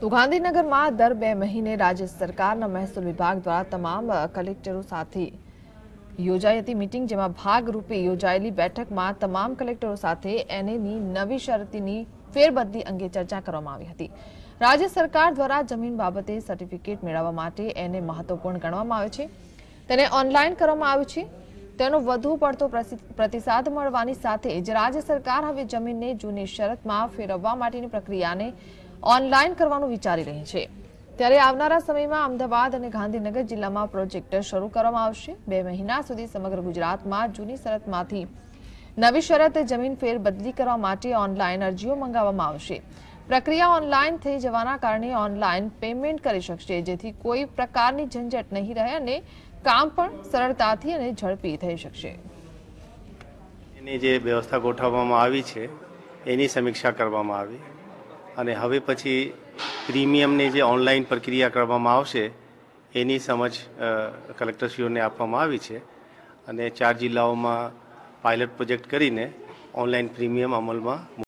તો ગાંધીનગરમાં દર બે મહિને રાજ્ય સરકારના મહેસૂલ વિભાગ દ્વારા તમામ કલેક્ટરો સાથે યોજાઈ હતી મીટિંગ, જેમાં ભાગરૂપે યોજાયેલી બેઠકમાં તમામ કલેક્ટરો સાથે એનએની નવી શરતીની ફેરબદલી અંગે ચર્ચા કરવામાં આવી હતી. રાજ્ય સરકાર દ્વારા જમીન બાબતે સર્ટિફિકેટ મેળવવા માટે એને મહત્વપૂર્ણ ગણવામાં આવે છે. તેને ઓનલાઈન કરવામાં આવ્યું છે. તેનો વધુ પડતો પ્રતિસાદ મળવાની સાથે જ રાજ્ય સરકાર હવે જમીનને જૂની શરતમાં ફેરવવા માટેની પ્રક્રિયાને ઓનલાઈન કરવાનું વિચારી રહી છે. ત્યારે આવનારા સમયમાં અમદાવાદ અને ગાંધીનગર જિલ્લામાં પ્રોજેક્ટ શરૂ કરવામાં આવશે. બે મહિના સુધી સમગ્ર ગુજરાતમાં જૂની શરતમાંથી નવી શરત જમીન ફેરબદલી કરવા માટે ઓનલાઈન અરજીઓ મંગાવવામાં આવશે. પ્રક્રિયા ઓનલાઈન થઈ જવાના કારણે ઓનલાઈન પેમેન્ટ કરી શકશે, જેથી કોઈ પ્રકારની ઝંઝટ નહીં રહે અને કામ પણ સરળતાથી અને ઝડપી થઈ શકશે. એની જે વ્યવસ્થા ગોઠવવામાં આવી છે, એની સમીક્ષા કરવામાં આવી. અને હવે પછી પ્રીમિયમની જે ઓનલાઈન પ્રક્રિયા કરવામાં આવશે, એની સમજ કલેક્ટરશ્રીઓને આપવામાં આવી છે. અને ચાર જિલ્લાઓમાં પાયલટ પ્રોજેક્ટ કરીને ઓનલાઈન પ્રીમિયમ અમલમાં